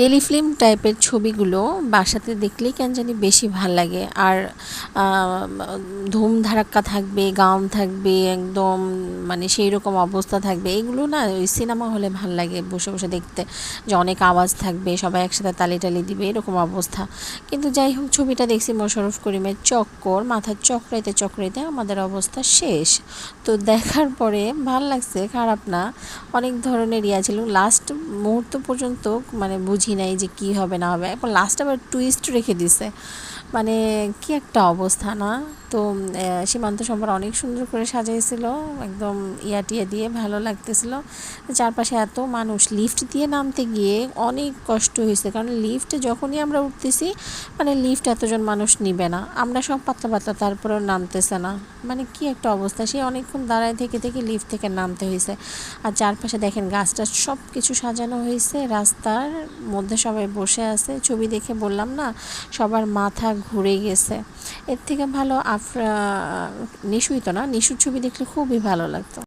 Telefilm টাইপের ছবিগুলো বাসাতে দেখলেই কেন জানি বেশি ভালো লাগে। আর আহ, ধুম ধারাক্কা থাকবে গান থাকবে একদম মানে সেই রকম অবস্থা থাকবে। এগুলো না ওই সিনেমা হলে ভালো লাগে বসে বসে দেখতে। যে অনেক আওয়াজ থাকবে সবাই একসাথে তালি টালি দিবে এরকম অবস্থা। কিন্তু যাই হোক ছবিটা দেখছি মোশাররফ করিমের চক্কর মাথার চক্রাইতে চক্রাইতে আমাদের অবস্থা শেষ। তো দেখার পরে ভালো লাগছে খারাপ না। অনেক ধরনের ইয়া ছিল। লাস্ট মুহূর্ত পর্যন্ত মানে বুঝি নাই যে কি হবে, না হবে। এখন লাস্ট আবার টুইস্ট রেখে দিছে। মানে কি একটা অবস্থা, না? তো সীমান্ত সম্পর অনেক সুন্দর করে সাজাইছিল, একদম ইয়া টিয়া দিয়ে ভালো লাগতেছিল। চারপাশে এত মানুষ লিফট দিয়ে নামতে গিয়ে অনেক কষ্ট হয়েছে। কারণ লিফটে যখনই আমরা উঠতেছি মানে লিফট এতজন মানুষ নিবে না। আমরা সব পাতলা পাতলা তারপরেও নামতেছে না। মানে কি একটা অবস্থা। সে অনেকক্ষণ দাঁড়ায় থেকে থেকে লিফট থেকে নামতে হয়েছে। আর চারপাশে দেখেন গাছটা সব কিছু সাজানো হয়েছে রাস্তার মধ্যে সবাই বসে আছে। ছবি দেখে বললাম, না, সবার মাথা ঘুরে গেছে। এর থেকে ভালো আফরা নিশুই তো না, নিশুর ছবি দেখলে খুবই ভালো লাগতো।